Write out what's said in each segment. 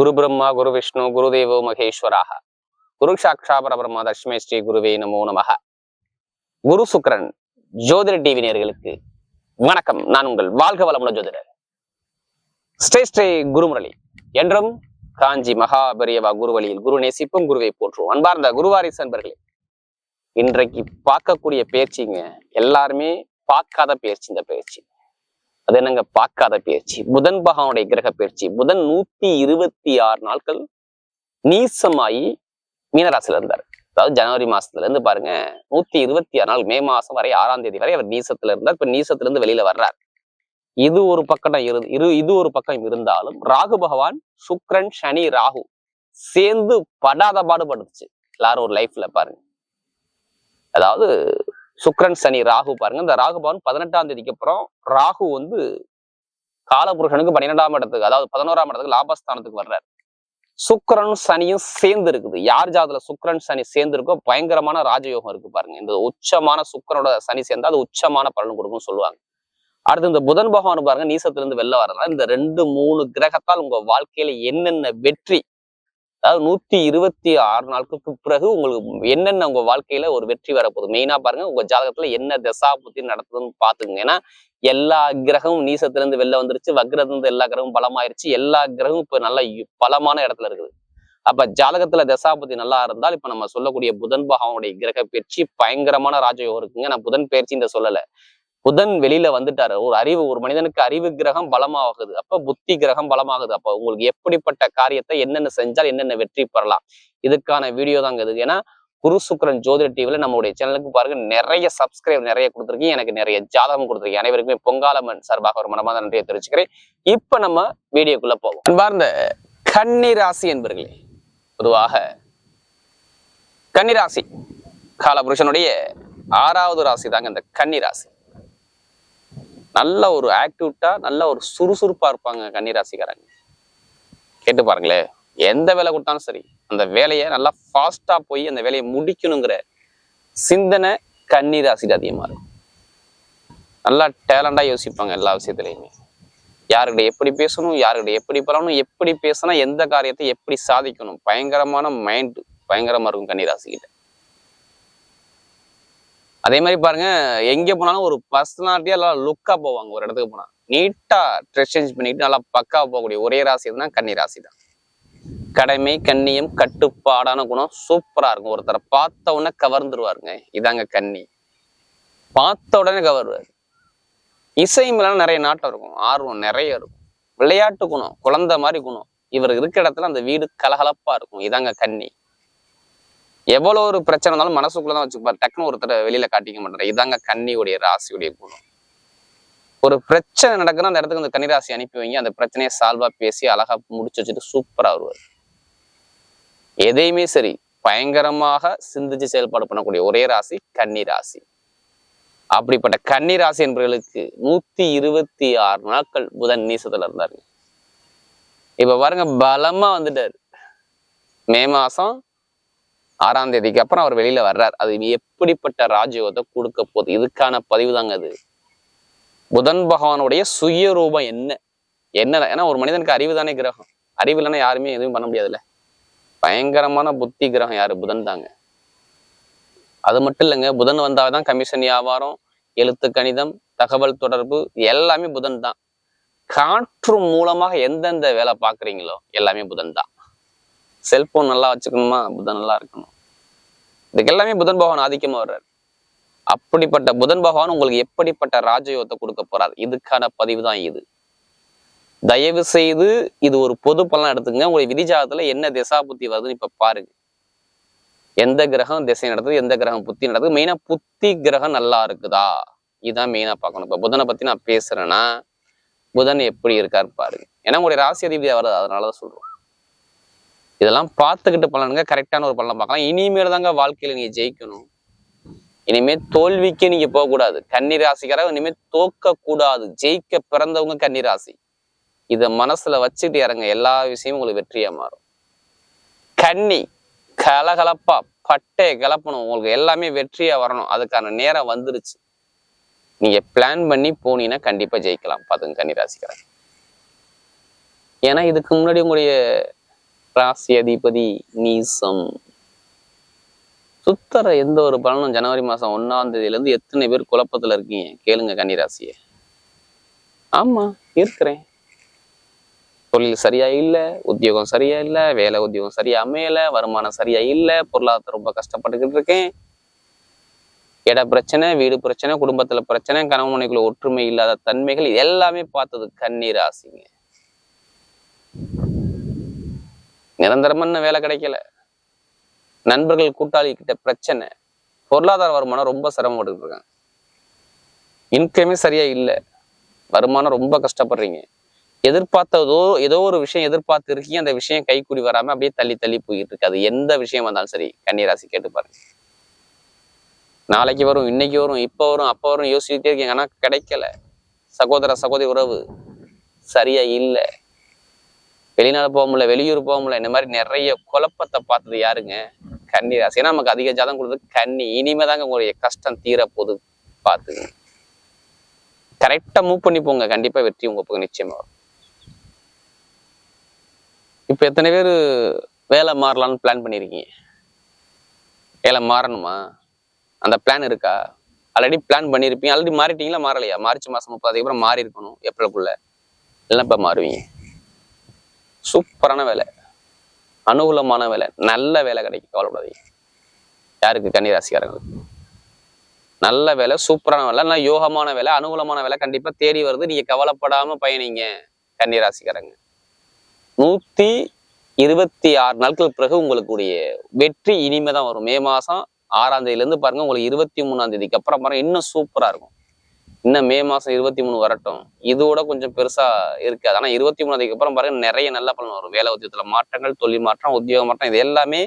குரு பிரம்மா குரு விஷ்ணு குரு தேவோ மகேஸ்வராக. குரு சாட்சா பரபிரம்மா தஷ்மே ஸ்ரீ குருவே நமோ நமக. குரு சுக்கரன் ஜோதிட டிவி நேர்களுக்கு வணக்கம். நான் உங்கள் வாழ்க வளமுள்ள ஜோதிடர். ஸ்ரீ ஸ்ரீ குருமுரளி. என்றும் காஞ்சி மகாபெரியவா குருவழியில் குரு நேசிப்பும் குருவை போற்றுவோம் அன்பார்ந்த குருவாரிசு அன்பர்களே. இன்றைக்கு பார்க்கக்கூடிய பயிற்சிங்க எல்லாருமே பார்க்காத பயிற்சி இந்த பயிற்சி அது என்னங்க? பார்க்காத பயிற்சி புதன் பகவானுடைய கிரக பயிற்சி புதன் நூத்தி இருபத்தி ஆறு நாட்கள் நீசமாயி மீனராசில இருந்தார். அதாவது ஜனவரி மாசத்துல இருந்து பாருங்க நூத்தி இருபத்தி ஆறு நாள் மே மாசம் வரை ஆறாம் தேதி வரை அவர் நீசத்துல இருந்தார். இப்ப நீசத்துல இருந்து வெளியில வர்றார். இது ஒரு பக்கம் இரு இரு இது ஒரு பக்கம் இருந்தாலும் ராகு பகவான் சுக்ரன் சனி ராகு சேர்ந்து படாத பாடுபடுச்சு எல்லாரும் ஒரு லைஃப்ல பாருங்க. அதாவது சுக்ரன் சனி ராகு பாருங்க. இந்த ராகு பவன் பதினெட்டாம் தேதிக்கு அப்புறம் ராகு வந்து காலபுருஷனுக்கு பன்னிரெண்டாம் இடத்துக்கு அதாவது பதினோராம் இடத்துக்கு லாபஸ்தானத்துக்கு வர்றாரு. சுக்கரன் சனியும் சேர்ந்து இருக்குது. யார் ஜாதத்துல சுக்கரன் சனி சேர்ந்து இருக்கோ பயங்கரமான ராஜயோகம் இருக்கு பாருங்க. இந்த உச்சமான சுக்கரனோட சனி சேர்ந்தா அது உச்சமான பலன் கொடுக்கும்னு சொல்லுவாங்க. அடுத்து இந்த புதன் பகவான் பாருங்க நீசத்துல இருந்து வெளில வர்றதுனால இந்த ரெண்டு மூணு கிரகத்தால் உங்க வாழ்க்கையில என்னென்ன வெற்றி அதாவது நூத்தி இருபத்தி ஆறு நாட்களுக்கு பிறகு உங்களுக்கு என்னென்ன உங்க வாழ்க்கையில ஒரு வெற்றி வரப்போகுது? மெயினா பாருங்க உங்க ஜாதகத்துல என்ன தசா புத்தி நடத்துதுன்னு பாத்துக்கோங்க ஏன்னா எல்லா கிரகமும் நீசத்துல இருந்து வெளில வந்துருச்சு வக்ரத்துல இருந்து எல்லா கிரகமும் பலமாயிருச்சு. எல்லா கிரகமும் இப்ப நல்ல பலமான இடத்துல இருக்குது. அப்ப ஜாதகத்துல தசாபதி நல்லா இருந்தால் இப்ப நம்ம சொல்லக்கூடிய புதன் பகவானுடைய கிரக பயிற்சி பயங்கரமான ராஜயோகம் இருக்குங்க. நான் புதன் பயிற்சி இந்த சொல்லல. புதன் வெளியில வந்துட்டாரு. ஒரு அறிவு ஒரு மனிதனுக்கு அறிவு கிரகம் பலமாகுது. அப்ப புத்தி கிரகம் பலமாகுது. அப்ப உங்களுக்கு எப்படிப்பட்ட காரியத்தை என்னென்ன செஞ்சால் என்னென்ன வெற்றி பெறலாம்? இதுக்கான வீடியோ தாங்க இது ஏன்னா குரு சுக்கரன் ஜோதிட டிவில நம்மளுடைய சேனலுக்கு பாருங்க நிறைய சப்ஸ்கிரைப் நிறைய கொடுத்துருக்கீங்க. எனக்கு நிறைய ஜாதகம் கொடுத்துருக்கீங்க. அனைவருக்குமே பொங்காலமன் சார்பாக ஒரு மனமாத நன்றியை தெரிவிச்சுக்கிறேன். இப்ப நம்ம வீடியோக்குள்ள போவோம். அன்பார்ந்த கன்னிராசி என்பர்களே பொதுவாக கன்னிராசி காலபுருஷனுடைய ஆறாவது ராசி தாங்க இந்த கன்னிராசி நல்ல ஒரு ஆக்டிவிட்டா நல்ல ஒரு சுறுசுறுப்பா இருப்பாங்க கன்னிராசிக்காரங்க. கேட்டு பாருங்களேன். எந்த வேலை கொடுத்தாலும் சரி அந்த வேலையை நல்லா ஃபாஸ்டா போய் அந்த வேலையை முடிக்கணுங்கிற சிந்தனை கன்னி ராசிக்கு அதிகமா இருக்கும். நல்லா டேலண்டா யோசிப்பாங்க எல்லா விஷயத்துலையுமே. யாருக்கிட்ட எப்படி பேசணும் யாருக்கிட்ட எப்படி பழகணும் எப்படி பேசினா எந்த காரியத்தை எப்படி சாதிக்கணும் பயங்கரமான மைண்ட் பயங்கரமா இருக்கும் கன்னிராசிக்கிட்ட. அதே மாதிரி பாருங்க எங்க போனாலும் ஒரு பர்சனாலிட்டியா நல்லா லுக்கா போவாங்க ஒரு இடத்துக்கு போனா. நீட்டா ட்ரெஸ் சேஞ்ச் பண்ணிட்டு நல்லா பக்காவாக போகக்கூடிய ஒரே ராசி எதுனா கன்னி ராசி தான் கடமை கண்ணியம் கட்டுப்பாடான குணம் சூப்பரா இருக்கும். ஒருத்தரை பார்த்த உடனே கவர்ந்துருவாருங்க. இதாங்க கன்னி. பார்த்த உடனே கவருவாரு இசை மேல நிறைய நாட்டம் இருக்கும். ஆர்வம் நிறைய இருக்கும். விளையாட்டு குணம் குழந்தை மாதிரி குணம். இவர் இருக்கிற இடத்துல அந்த வீடு கலகலப்பா இருக்கும். இதாங்க கன்னி. எவ்வளவு ஒரு பிரச்சனை இருந்தாலும் மனசுக்குள்ளதான் வச்சுப்பாரு டக்குன்னு ஒருத்தரை வெளியில காட்டிக்க மாட்டார் இதாங்க கன்னியுடைய ராசியுடைய குணம். ஒரு பிரச்சனை நடக்குன்னா அந்த இடத்துக்கு அந்த கன்னிராசி அனுப்பி வைங்க. அந்த பிரச்சனையை சால்வா பேசி அழகா முடிச்சு வச்சுட்டு சூப்பரா வருவார். எதையுமே சரி பயங்கரமாக சிந்திச்சு செயல்பாடு பண்ணக்கூடிய ஒரே ராசி கன்னி ராசி அப்படிப்பட்ட கன்னி ராசி என்பவர்களுக்கு நூத்தி இருபத்தி ஆறு நாட்கள் புதன் நீசத்துல இருந்தாரு இப்ப பாருங்க பலமா வந்துட்டாரு. மே மாசம் ஆறாம் தேதிக்கு அப்புறம் அவர் வெளியில வர்றார். அது எப்படிப்பட்ட ராஜயோகத்தை கொடுக்க போகுது? இதுக்கான பதிவு தாங்க அது. புதன் பகவானுடைய சுயரூபம் என்ன? என்ன? ஏன்னா ஒரு மனிதனுக்கு அறிவு தானே கிரகம். அறிவு இல்லைன்னா யாருமே எதுவும் பண்ண முடியாதுல்ல. பயங்கரமான புத்தி கிரகம் யாரு? புதன் தாங்க. அது மட்டும் இல்லைங்க புதன் வந்தாதான் கமிஷன் வியாபாரம் எழுத்து கணிதம் தகவல் தொடர்பு எல்லாமே புதன் தான். காற்று மூலமாக எந்தெந்த வேலை பார்க்குறீங்களோ எல்லாமே புதன் தான். செல்போன் நல்லா வச்சுக்கணுமா? புதன் நல்லா இருக்கணும். இதுக்கு எல்லாமே புதன் பகவான் ஆதிக்கமா வர்றாரு. அப்படிப்பட்ட புதன் பகவான் உங்களுக்கு எப்படிப்பட்ட ராஜயோகத்தை கொடுக்க போறாரு? இதுக்கான பதிவு தான் இது. தயவு செய்து இது ஒரு பொது பலன் எடுத்துங்க உங்களுடைய விதிஜாதத்துல என்ன திசா புத்தி வருதுன்னு இப்ப பாருங்க. எந்த கிரகம் திசை நடத்துது எந்த கிரகம் புத்தி நடக்குது? மெயினா புத்தி கிரகம் நல்லா இருக்குதா? இதுதான் மெயினா பார்க்கணும். இப்ப புதனை பத்தி நான் பேசுறேன்னா புதன் எப்படி இருக்காரு பாருங்க. ஏன்னா உங்களுடைய ராசி அதிபதியா வருது அதனாலதான் சொல்றோம். இதெல்லாம் பார்த்துக்கிட்டு பலனுங்க கரெக்டான ஒரு பலனை பார்க்கலாம். இனிமேல் தாங்க வாழ்க்கையில நீங்க ஜெயிக்கணும். இனிமே தோல்விக்கு நீங்க போகக்கூடாது. கன்னி ராசிக்காரங்க இனிமே தோக்க கூடாது ஜெயிக்க பிறந்தவங்க கன்னி ராசி இதை மனசுல வச்சுட்டு இறங்க. எல்லா விஷயமும் உங்களுக்கு வெற்றியா மாறும். கன்னி கலகலப்பா பட்டை கலப்பணும். உங்களுக்கு எல்லாமே வெற்றியா வரணும். அதுக்கான நேரம் வந்துருச்சு. நீங்க பிளான் பண்ணி போனீங்கன்னா கண்டிப்பா ஜெயிக்கலாம். பாத்துங்க கன்னி ராசிக்காரங்க ஏன்னா இதுக்கு முன்னாடி உங்களுடைய ராசி அதிபதி நீசம். சுத்தர எந்த ஒரு பலனும் ஜனவரி மாசம் ஒன்றாம் தேதியிலேருந்து எத்தனை பேர் குழப்பத்துல இருக்கீங்க? கேளுங்க கன்னிராசியை. ஆமா இருக்கிறேன். தொழில் சரியா இல்ல உத்தியோகம் சரியா இல்ல வேலை உத்தியோகம் சரியா அமையல வருமானம் சரியா இல்ல பொருளாதாரம் ரொம்ப கஷ்டப்பட்டுக்கிட்டு இருக்கேன். இட பிரச்சனை வீடு பிரச்சனை குடும்பத்துல பிரச்சனை கணவன் ஒற்றுமை இல்லாத தன்மைகள் எல்லாமே பார்த்தது கண்ணீர் ராசிங்க நிரந்தரமான வேலை கிடைக்கல. நண்பர்கள் கூட்டாளி கிட்ட பிரச்சனை. பொருளாதார வருமானம் ரொம்ப சிரமப்பட்டு இருக்காங்க. இன்கமே சரியா இல்லை. வருமானம் ரொம்ப கஷ்டப்படுறீங்க. எதிர்பார்த்ததோ ஏதோ ஒரு விஷயம் எதிர்பார்த்து இருக்கீங்க. அந்த விஷயம் கைக்கூடி வராம அப்படியே தள்ளி தள்ளி போயிட்டு இருக்கு. அது எந்த விஷயம் வந்தாலும் சரி கன்னிராசி கேட்டு பாருங்க. நாளைக்கு வரும் இன்னைக்கு வரும் இப்ப வரும் அப்ப வரும் யோசிச்சுட்டே இருக்கீங்க. ஆனா கிடைக்கல. சகோதர சகோதரி உறவு சரியா இல்லை. வெளிநாடு போக முடியல வெளியூர் போக முடியல இந்த மாதிரி நிறைய குழப்பத்தை பார்த்தது யாருங்க? கன்னி ராசி. ஏன்னா நமக்கு அதிக ஜாதம் கொடுத்தது கன்னி. இனிமே தாங்க உங்களுடைய கஷ்டம் தீர போது பார்த்துங்க கரெக்டா மூவ் பண்ணி போங்க. கண்டிப்பா வெற்றி உங்கள் பக்கம் நிச்சயமாக வரும். இப்ப எத்தனை பேர் வேலை மாறலாம்னு பிளான் பண்ணிருக்கீங்க? வேலை மாறணுமா? அந்த பிளான் இருக்கா? ஆல்ரெடி பிளான் பண்ணியிருப்பீங்க ஆல்ரெடி மாறிட்டீங்களா? மாறலையா? மார்ச் மாசம் முப்பது அதுக்கப்புறம் மாறி இருக்கணும் ஏப்ரலுக்குள்ள. இல்லைன்னா இப்போ மாறுவீங்க. சூப்பரான வேலை. அனுகூலமான வேலை. நல்ல வேலை கிடைக்கும் கவலைப்படாதீங்க. யாருக்கு? கன்னிராசிக்காரங்களுக்கு நல்ல வேலை சூப்பரான வேலை நல்லா யோகமான வேலை அனுகூலமான வேலை கண்டிப்பா தேடி வருது. நீங்க கவலைப்படாம பயணிங்க கன்னிராசிக்காரங்க. நூத்தி இருபத்தி ஆறு நாட்கள் பிறகு உங்களுக்குடைய வெற்றி இனிமே தான் வரும். மே மாசம் ஆறாம் தேதியிலேருந்து இருந்து பாருங்க உங்களுக்கு இருபத்தி மூணாம் தேதிக்கு அப்புறம் பாருங்க இன்னும் சூப்பரா இருக்கும். இன்னும் மே மாசம் இருபத்தி மூணு வரட்டும். இதோட கொஞ்சம் பெருசா இருக்காது. ஆனால் இருபத்தி மூணாம் தேதிக்கு அப்புறம் பாருங்க நிறைய நல்ல பலன் வரும். வேலை உத்தியத்துல மாற்றங்கள் தொழில் மாற்றம் உத்தியோக மாற்றம் இது எல்லாமே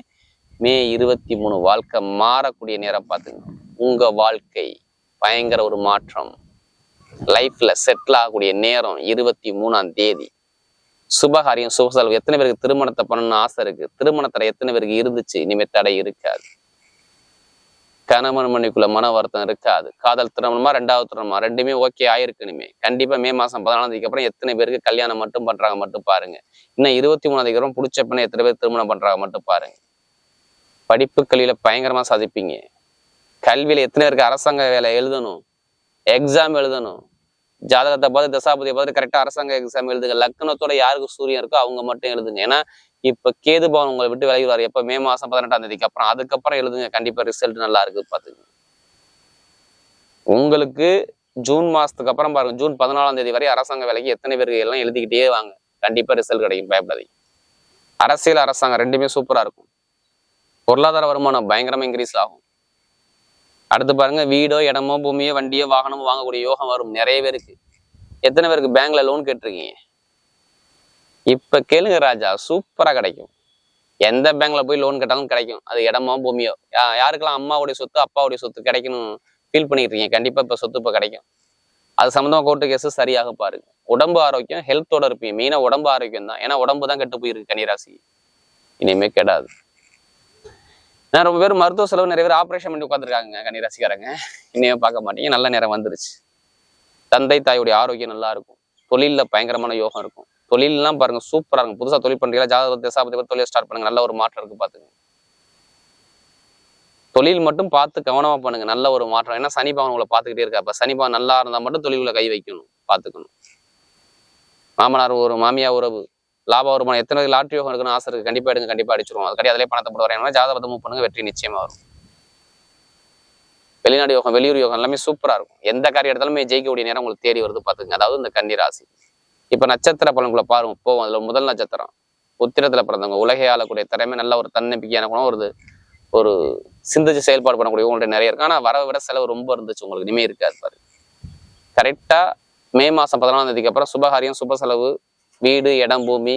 மே இருபத்தி மூணு வாழ்க்கை மாறக்கூடிய நேரம் பார்த்துங்க. உங்க வாழ்க்கை பயங்கர ஒரு மாற்றம். லைஃப்பில் செட்டில் ஆகக்கூடிய நேரம் இருபத்தி மூணாம் தேதி. சுபகாரியம் சுபசெலவு எத்தனை பேருக்கு திருமணத்தை பண்ணணும்னு ஆசை இருக்கு? திருமணத்தில் எத்தனை பேருக்கு இருந்துச்சு? இனிமே தடை இருக்காது. கணவன் மனைவிக்குள்ள மன வருத்தம் இருக்காது. காதல் திருமணமா ரெண்டாவது திருமணமா ரெண்டுமே ஓகே ஆயிருக்கணுமே கண்டிப்பா மே மாசம் பதினாலாம் தேதிக்கு அப்புறம் எத்தனை பேருக்கு கல்யாணம் மட்டும் பண்றாங்க மட்டும் பாருங்க. இன்னும் இருபத்தி மூணாம் தேதி அப்புறம் பிடிச்ச பெண்ணை எத்தனை பேர் திருமணம் பண்றாங்க மட்டும் பாருங்க. படிப்பு கல்வியில பயங்கரமா சாதிப்பீங்க. கல்வியில எத்தனை பேருக்கு அரசாங்க வேலை எழுதணும்? எக்ஸாம் எழுதணும். ஜாதகத்தை பார்த்து தசாபதியை பார்த்து கரெக்டா அரசாங்க எக்ஸாம் எழுதுங்க. லக்னத்தோட யாருக்கு சூரியன் இருக்கோ அவங்க மட்டும் எழுதுங்க. ஏன்னா இப்ப கேது பவன் உங்களை விட்டு விலகிடுவார். எப்ப? மே மாசம் பதினெட்டாம் தேதிக்கு அப்புறம். அதுக்கப்புறம் எழுதுங்க. கண்டிப்பா ரிசல்ட் நல்லா இருக்கு பாத்துங்க உங்களுக்கு ஜூன் மாசத்துக்கு அப்புறம் பாருங்க. ஜூன் பதினாலாம் தேதி வரை அரசாங்க வேலைக்கு எத்தனை பேருக்கு எல்லாம் எழுதிக்கிட்டே வாங்க. கண்டிப்பா ரிசல்ட் கிடைக்கும். பயப்படாதீங்க. அரசியல் அரசாங்கம் ரெண்டுமே சூப்பரா இருக்கும். பொருளாதார வருமானம் பயங்கரமா இன்க்ரீஸ் ஆகும். அடுத்து பாருங்க. வீடோ இடமோ பூமியோ வண்டியோ வாகனமோ வாங்கக்கூடிய யோகம் வரும். நிறைய பேருக்கு. எத்தனை பேருக்கு? பேங்க்ல லோன் கேட்டிருக்கீங்க. இப்போ கேளுங்க ராஜா சூப்பராக கிடைக்கும். எந்த பேங்க்ல போய் லோன் கேட்டாலும் கிடைக்கும். அது இடமோ பூமியோ. யாருக்கெல்லாம் அம்மாவுடைய சொத்து அப்பாவுடைய சொத்து கிடைக்கணும் ஃபீல் பண்ணிட்டு இருக்கீங்க கண்டிப்பாக இப்போ சொத்து இப்போ கிடைக்கும். அது சம்மந்தமாக கோர்ட்டு கேஸு சரியாக பாருங்க. உடம்பு ஆரோக்கியம் ஹெல்த்தோட இருப்பீங்க. மெயினாக உடம்பு ஆரோக்கியம் தான். ஏன்னா உடம்பு தான் கெட்டு போயிருக்கு கன்னிராசி. இனிமே கெடாது. நான் ரொம்ப பேர் மருத்துவ செலவு நிறைய பேர் ஆப்ரேஷன் பண்ணி உட்காந்துருக்காங்க கன்னிராசிக்காரங்க. இனிமே பார்க்க மாட்டீங்க. நல்ல நேரம் வந்துருச்சு. தந்தை தாயுடைய ஆரோக்கியம் நல்லா இருக்கும். தொழிலில் பயங்கரமான யோகம் இருக்கும். தொழிலெல்லாம் பாருங்க சூப்பரா இருக்கும். புதுசா தொழில் பண்ணுறீங்களா ஜாதக தசாபதி பற்றி தொழில் ஸ்டார்ட் பண்ணுங்க. நல்ல ஒரு மாற்றம் இருக்குது பார்த்துங்க தொழில் மட்டும் பார்த்து கவனமா பண்ணுங்க. நல்ல ஒரு மாற்றம். ஏன்னா சனிபாவன் உங்களை பார்த்துக்கிட்டே இருக்கா அப்ப சனிபாவன் நல்லா இருந்தா மட்டும் தொழில்களை கை வைக்கணும். பார்த்துக்கணும். மாமனார் ஒரு மாமியா உறவு. லாப வருமானம். எத்தனை லாட்ரி யோகம் இருக்குன்னு ஆசை இருக்குது கண்டிப்பா எடுங்க கண்டிப்பா அடிச்சிருவோம். அது கிடையாது அதிலே பணத்தை போட வரேன் ஜாதகத்தை மூவ் பண்ணுங்க வெற்றி நிச்சயமா வரும். வெளிநாடு யோகம் வெளியூர் யோகம் எல்லாமே சூப்பரா இருக்கும். எந்த காரியம் எடுத்தாலுமே ஜெயிக்கக்கூடிய நேரம் உங்களுக்கு தேடி வருது பார்த்துங்க அதாவது இந்த கன்னி ராசி. இப்போ நட்சத்திர பலன்களை பாருங்க. போவோம் அதில் முதல் நட்சத்திரம். உத்திரத்தில் பிறந்தவங்க. உலகை ஆளக்கூடிய திறமை நல்ல ஒரு தன்னம்பிக்கையான குணம் ஒரு ஒரு சிந்திச்சு செயல்பாடு பண்ணக்கூடிய உங்கள்ட்ட நிறைய இருக்கு. ஆனால் வரவை விட செலவு ரொம்ப இருந்துச்சு உங்களுக்கு. இனிமே இருக்காது பாரு. கரெக்டாக மே மாதம் பதினாலாம் தேதிக்கு அப்புறம் சுபகாரியம் சுப செலவு வீடு இடம் பூமி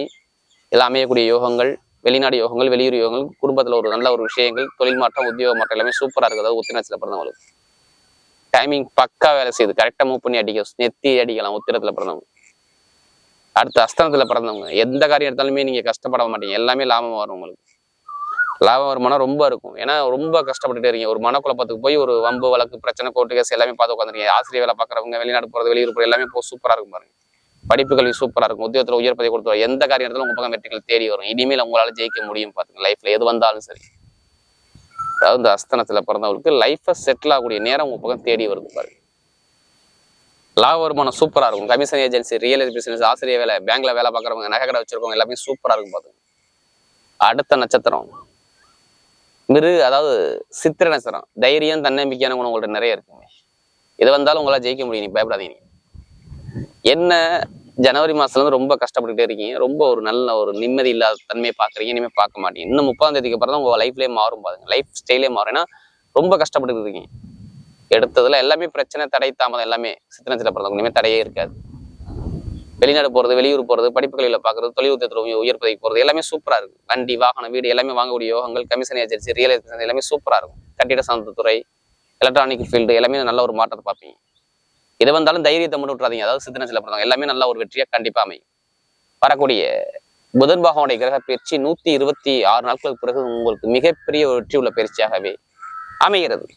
எல்லாம் அமையக்கூடிய யோகங்கள் வெளிநாடு யோகங்கள் வெளியூர் யோகங்கள் குடும்பத்தில் ஒரு நல்ல ஒரு விஷயங்கள் தொழில் மாற்றம் உத்தியோக மாற்றம் எல்லாமே சூப்பராக இருக்குது. அதாவது உத்திரத்துல பிறந்தவங்களுக்கு. டைமிங் பக்கா வேலை செய்யுது. கரெக்டாக மூவ் பண்ணி அடிக்க நெத்தி அடிக்கலாம் உத்திரத்தில் பிறந்தவங்க. அடுத்து அஸ்தனத்தில் பிறந்தவங்க. எந்த காரியம் எடுத்தாலுமே நீங்கள் கஷ்டப்பட மாட்டீங்க. எல்லாமே லாபம் வரும் உங்களுக்கு. லாபம் வருமானம் ரொம்ப இருக்கும். ஏன்னா ரொம்ப கஷ்டப்பட்டுட்டே இருக்கீங்க. ஒரு மனக்குழப்பத்துக்கு போய் ஒரு வம்பு வழக்கு பிரச்சனை கோர்ட்டு கேஸ் எல்லாமே பார்த்து உட்காந்துருக்கீங்க ஆசிரியர் வேலை பார்க்குறவங்க வெளிநாடு போகிறது வெளியூர் போறது எல்லாமே போ சூப்பராக இருக்கும் பாருங்க. படிப்பு கல்வி சூப்பராக இருக்கும். உத்தியோகத்தில் உயர் பதவி கொடுத்து எந்த காரியம் எடுத்தாலும் உங்கள் பக்கம் வெற்றிகள் தேடி வரும். இனிமேல் உங்களால் ஜெயிக்க முடியும் பார்த்துங்க லைஃப்ல எது வந்தாலும் சரி. அதாவது இந்த அஸ்தனத்தில் பிறந்தவங்களுக்கு லைஃப்பை செட்டில் ஆகக்கூடிய நேரம் உங்கள் பக்கம் தேடி வருது பாருங்க. லாப வருமானம் சூப்பரா இருக்கும். Commission agency real estate business ஆசிரியர் வேலை பேங்க்ல வேலை பார்க்குறவங்க நகை கடை வச்சிருக்கவங்க எல்லாமே சூப்பராக இருக்கும் பார்த்துங்க அடுத்த நட்சத்திரம். மிரு அதாவது சித்திர நட்சத்திரம். தைரியம் தன்னம்பிக்கையான குணம் உங்கள்ட்ட நிறைய இருக்குங்க. எது வந்தாலும் உங்களால ஜெயிக்க முடியும். நீ பயப்படாதீங்க. என்ன ஜனவரி மாசத்துல இருந்து ரொம்ப கஷ்டப்பட்டுட்டே இருக்கீங்க. ரொம்ப ஒரு நல்ல ஒரு நிம்மதி இல்லாத தன்மையை பாக்குறீங்க. இனிமே பார்க்க மாட்டீங்க. இன்னும் முப்பதாம் தேதிக்கு அப்புறம் தான் உங்க லைஃப்லேயே மாறும் பாருங்க லைஃப் ஸ்டைலே மாறும். ஏன்னா ரொம்ப கஷ்டப்பட்டு இருக்கீங்க. எடுத்ததுல எல்லாமே பிரச்சனை தடை தாமதம் எல்லாமே சித்திரத்தில் பிறந்தவங்க. இனிமே தடையே இருக்காது. வெளிநாடு போறது வெளியூர் போறது படிப்புகளில் கல்வியில பாக்குறது தொழில் உயர் பதவிக்கு போறது எல்லாமே சூப்பரா இருக்கு வண்டி வாகனம் வீடு எல்லாமே வாங்கக்கூடிய யோகங்கள் கமிஷன் ஏஜென்சி ரியல் எஸ்டேட் எல்லாமே சூப்பரா இருக்கும். கட்டிட சார்ந்த துறை எலக்ட்ரானிக் ஃபீல்டு எல்லாமே நல்ல ஒரு மாற்றத்தை பார்ப்பீங்க. எது வந்தாலும் தைரியத்தை மட்டும் விட்றாதீங்க அதாவது சித்தனத்தில் பிறந்தவங்க. எல்லாமே நல்ல ஒரு வெற்றியா கண்டிப்பா அமையும். வரக்கூடிய புதன் பகவானுடைய கிரக பயிற்சி நூத்தி இருபத்தி ஆறு நாட்களுக்கு பிறகு உங்களுக்கு மிகப்பெரிய ஒரு வெற்றி உள்ள பயிற்சியாகவே அமைகிறது.